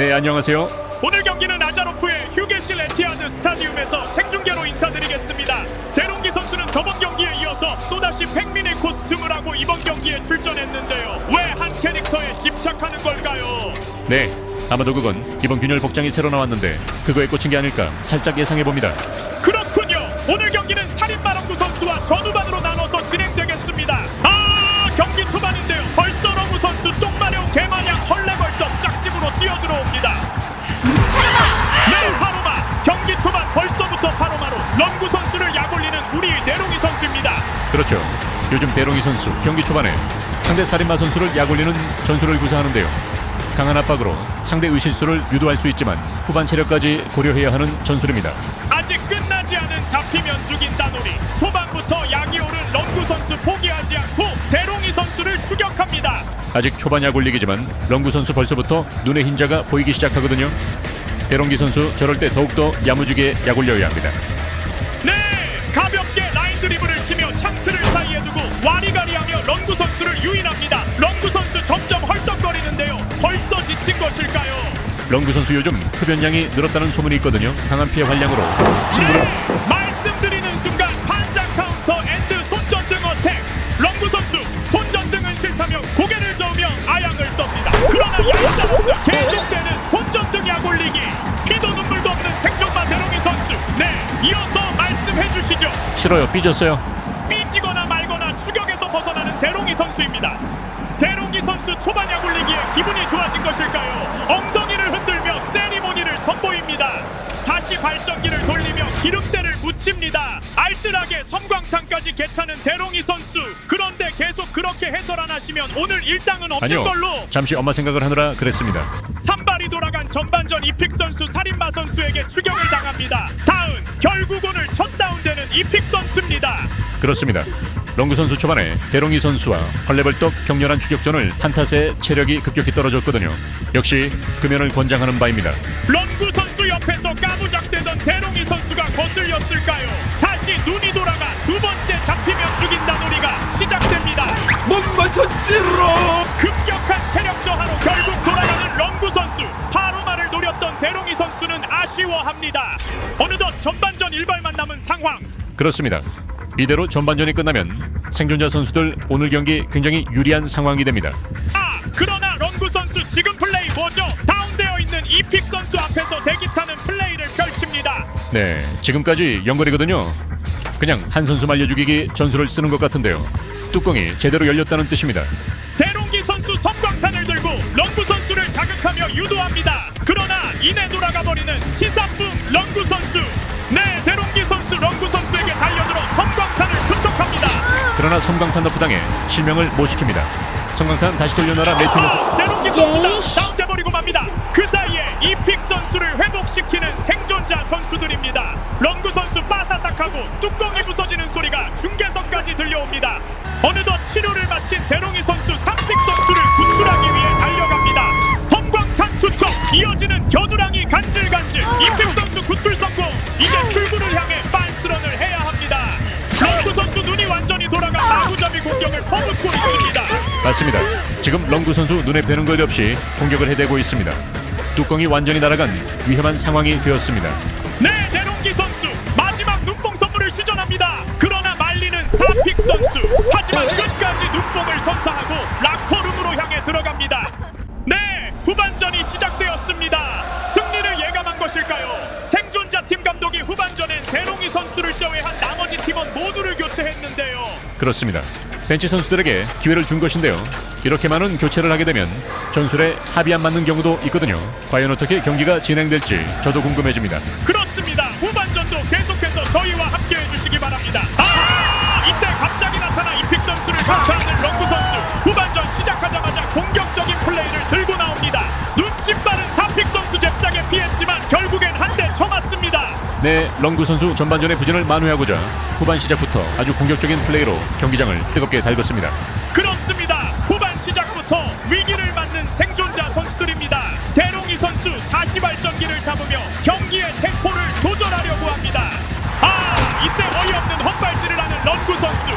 네 안녕하세요. 오늘 경기는 아자로프의 휴게실 에티하드 스타디움에서 생중계로 인사드리겠습니다. 대롱기 선수는 저번 경기에 이어서 또다시 팽민의 코스튬을 하고 이번 경기에 출전했는데요. 왜 한 캐릭터에 집착하는 걸까요? 네 아마도 그건 이번 균열 복장이 새로 나왔는데 그거에 꽂힌 게 아닐까 살짝 예상해 봅니다. 그렇군요. 오늘 경기는 살인마랑구 선수와 전후반으로 나눠서 진행되겠습니다. 아 경기 초반인데요. 러구 선수 똥마려운 개마냥 헐레벌떡 짝집으로 뛰어들어옵니다. 네 파로마 경기 초반 벌써부터 파로마로 런구 선수를 약올리는 우리 대롱이 선수입니다. 그렇죠. 요즘 대롱이 선수 경기 초반에 상대 살인마 선수를 약올리는 전술을 구사하는데요. 강한 압박으로 상대 의실수를 유도할 수 있지만 후반 체력까지 고려해야 하는 전술입니다. 아직 끝나지 않은 잡히면 죽인 따놀이 초반부터 약이 오른 런구 선수 포기하지 않고 대롱이 선수를 추격합니다. 아직 초반 약올리기지만 런구 선수 벌써부터 눈의 흰자가 보이기 시작하거든요. 대롱기 선수 저럴 때 더욱더 야무지게 약올려야 합니다. 네 가볍게 라인 드리블을 치며 창틀을 사이에 두고 와리가리하며 런구 선수를 유인합니다 런구 선수 점점 헐떡거리는데요 벌써 지친 것일까요 런구 선수 요즘 흡연량이 늘었다는 소문이 있거든요. 강한 피해 활량으로 승부를 네 말씀드리는 순간 반장 카운터 앤드 손전 등 어택 런구 선수 손전 등은 싫다며 고개를 저으며 아양을 떱니다 그러나 얄짤없는 계속되는 손전 등 약올리기 피도 눈물도 없는 생존마 대롱이 선수 네 이어서 말씀해 주시죠 싫어요. 삐졌어요. 삐지거나 말거나 추격에서 벗어나는 대롱이 선수입니다. 대롱이 선수 초반 야굴리기에 기분이 좋아진 것일까요? 엉덩 발전기를 돌리며 기름때를 묻힙니다. 알뜰하게 섬광탄까지 개타는 대롱이 선수. 그런데 계속 그렇게 해설 안 하시면 오늘 일당은 없는 아니요. 걸로 잠시 엄마 생각을 하느라 그랬습니다. 산발이 돌아간 전반전 이픽 선수 살인마 선수에게 추격을 당합니다. 다운 결국 오늘 첫 다운되는 이픽 선수입니다. 그렇습니다. 런구 선수 초반에 대롱이 선수와 헐레벌떡 격렬한 추격전을 한 탓에 체력이 급격히 떨어졌거든요. 역시 금연을 권장하는 바입니다. 런구 선수 옆에서 까부작대던 대롱이 선수가 거슬렸을까요? 다시 눈이 돌아가 두 번째 잡히면 죽인다 놀이가 시작됩니다. 못 맞췄지롱 급격한 체력 저하로 결국 돌아가는 런구 선수. 파로마를 노렸던 대롱이 선수는 아쉬워합니다. 어느덧 전반전 일발만 남은 상황. 그렇습니다. 이대로 전반전이 끝나면 생존자 선수들 오늘 경기 굉장히 유리한 상황이 됩니다. 아 그러나 런구 선수 지금 플레이 뭐죠? 이픽 선수 앞에서 대기 타는 플레이를 펼칩니다. 네, 지금까지 연거리거든요. 그냥 한 선수 말려 죽이기 전술을 쓰는 것 같은데요. 뚜껑이 제대로 열렸다는 뜻입니다. 대롱기 선수 섬광탄을 들고 런구 선수를 자극하며 유도합니다. 그러나 이내 돌아가 버리는 시사붐 런구 선수. 네, 대롱기 선수 런구 선수에게 달려들어 섬광탄을 투척합니다. 그러나 섬광탄 너프당해 실명을 못 시킵니다. 섬광탄 다시 돌려놔라 매튜 선수. 아, 대롱기 선수다 다운돼 버리고 맙니다. 이픽 선수를 회복시키는 생존자 선수들입니다. 런구 선수 빠사삭하고 뚜껑이 부서지는 소리가 중계석까지 들려옵니다. 어느덧 치료를 마친 대롱이 선수 삼픽 선수를 구출하기 위해 달려갑니다. 섬광탄 투척 이어지는 겨드랑이 간질간질 이픽 선수 구출 성공 이제 출구를 향해 빤스런을 해야 합니다. 런구 선수 눈이 완전히 돌아가 마구잡이 공격을 퍼붓고 있습니다. 맞습니다. 지금 런구 선수 눈에 뵈는 것 없이 공격을 해대고 있습니다. 뚜껑이 완전히 날아간 위험한 상황이 되었습니다. 네, 대롱기 선수 마지막 눈뽕 선물을 시전합니다. 그러나 말리는 사픽 선수. 하지만 끝까지 눈뽕을 선사하고 라커룸으로 향해 들어갑니다. 네, 후반전이 시작되었습니다. 승리를 예감한 것일까요? 생존자 팀 감독이 후반전엔 대롱이 선수를 제외한 나머지 팀원 모두를 교체했는데요. 그렇습니다. 벤치 선수들에게 기회를 준 것인데요. 이렇게 많은 교체를 하게 되면 전술에 합이 안 맞는 경우도 있거든요. 과연 어떻게 경기가 진행될지 저도 궁금해집니다. 그렇습니다. 후반전도 계속해서 저희와 함께 해주시기 바랍니다. 아! 이때 갑자기 나타나 이픽 선수를 강타하는 런구 선수. 후반전 시작하자마자 공격적인 플레이를 들고 네, 런구 선수 전반전의 부진을 만회하고자 후반 시작부터 아주 공격적인 플레이로 경기장을 뜨겁게 달궜습니다. 그렇습니다. 후반 시작부터 위기를 맞는 생존자 선수들입니다. 대롱이 선수 다시 발전기를 잡으며 경기의 템포를 조절하려고 합니다. 아, 이때 어이없는 헛발질을 하는 런구 선수.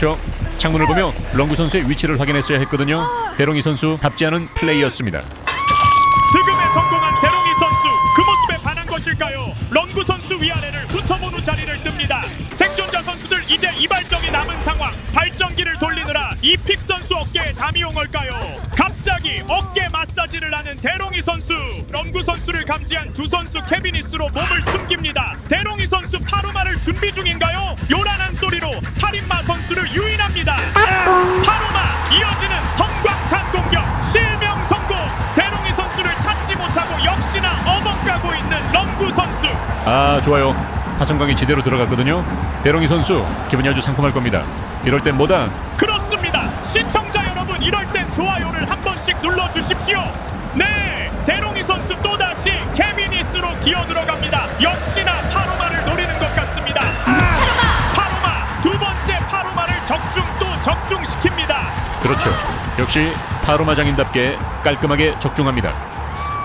그렇죠. 창문을 보며 런구 선수의 위치를 확인했어야 했거든요. 대롱이 선수 답지 않은 플레이였습니다. 득음에 성공한 대롱이 선수 그 모습에 반한 것일까요? 런구 선수 위아래를 훑어보는 자리를 뜹니다. 생존자 선수들 이제 이발점이 남은 상황. 발전기를 돌리느라 이픽 선수 어깨에 담이 온 걸까요? 갑 자기 어깨 마사지를 하는 대롱이 선수. 런구 선수를 감지한 두 선수 캐비니스로 몸을 숨깁니다. 대롱이 선수 파루마를 준비 중인가요? 요란한 소리로 살인마 선수를 유인합니다. 파루마 이어지는 성광탄 공격 실명 성공. 대롱이 선수를 찾지 못하고 역시나 어벙가고 있는 런구 선수. 아 좋아요. 하성광이 지대로 들어갔거든요. 대롱이 선수 기분이 아주 상큼할 겁니다. 이럴 땐 뭐다? 그렇습니다. 시청 눌러주십시오. 네, 대롱이 선수 또 다시 케비니스로 기어 들어갑니다. 역시나 파로마를 노리는 것 같습니다. 파로마 두 번째 파로마를 적중 또 적중시킵니다. 그렇죠. 역시 파로마 장인답게 깔끔하게 적중합니다.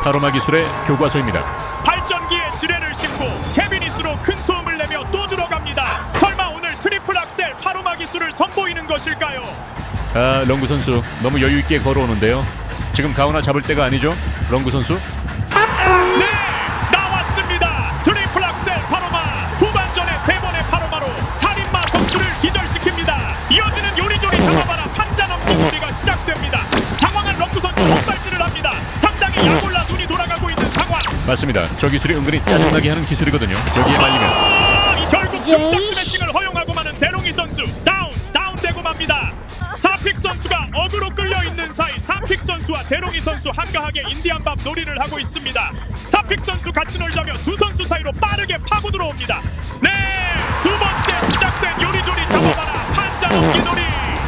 파로마 기술의 교과서입니다. 발전기에 지뢰를 싣고 케비니스로 큰 소음을 내며 또 들어갑니다. 설마 오늘 트리플 악셀 파로마 기술을 선보이는 것일까요? 아 런구 선수 너무 여유 있게 걸어오는데요. 지금 가오나 잡을 때가 아니죠? 런구 선수? 네 나왔습니다. 트리플 악셀 파로마. 후반전에 세 번의 파로마로 살인마 선수를 기절시킵니다. 이어지는 요리조리 잡아봐라. 판자 넘기 소리가 시작됩니다. 당황한 런구 선수 손발질을 합니다. 상당히 약올라 눈이 돌아가고 있는 상황. 맞습니다. 저 기술이 은근히 짜증나게 하는 기술이거든요. 여기에 말리면. 아, 이 결국 등짝 스매싱을 허 선수가 어그로 끌려 있는 사이 사픽 선수와 대롱이 선수 한가하게 인디안밥 놀이를 하고 있습니다. 사픽 선수 같이 놀자며 두 선수 사이로 빠르게 파고 들어옵니다. 네, 두 번째 시작된 요리조리 잡아봐라 판자 넘기 놀이.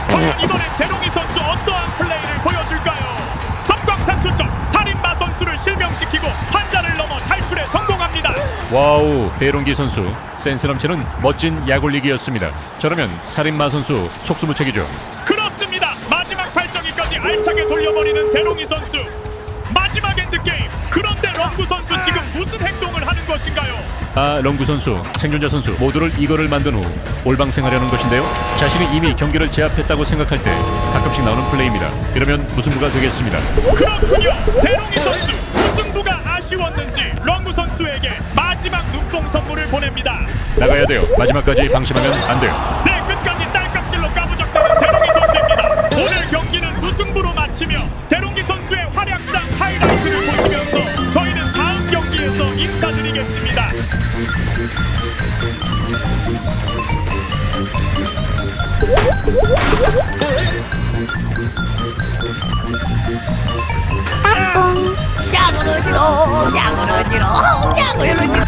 과연 이번엔 대롱이 선수 어떠한 플레이를 보여줄까요? 섬광탄 투척 살인마 선수를 실명시키고 판자를 넘어 탈출에 성공합니다. 와우 대롱기 선수 센스 넘치는 멋진 야굴리기였습니다. 저러면 살인마 선수 속수무책이죠. 마지막 알차게 돌려버리는 대롱이 선수. 마지막 엔드게임. 그런데 런구 선수 지금 무슨 행동을 하는 것인가요? 아 런구 선수 생존자 선수 모두를 이거를 만든 후 올방생하려는 것인데요. 자신이 이미 경기를 제압했다고 생각할 때 가끔씩 나오는 플레이입니다. 이러면 무승부가 되겠습니다. 그렇군요. 대롱이 선수 무승부가 아쉬웠는지 런구 선수에게 마지막 눈뽕 선물을 보냅니다. 나가야 돼요. 마지막까지 방심하면 안 돼요. 네, 인사드리겠습니다. 양으로 지로 양으로 지로 양으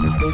Woo!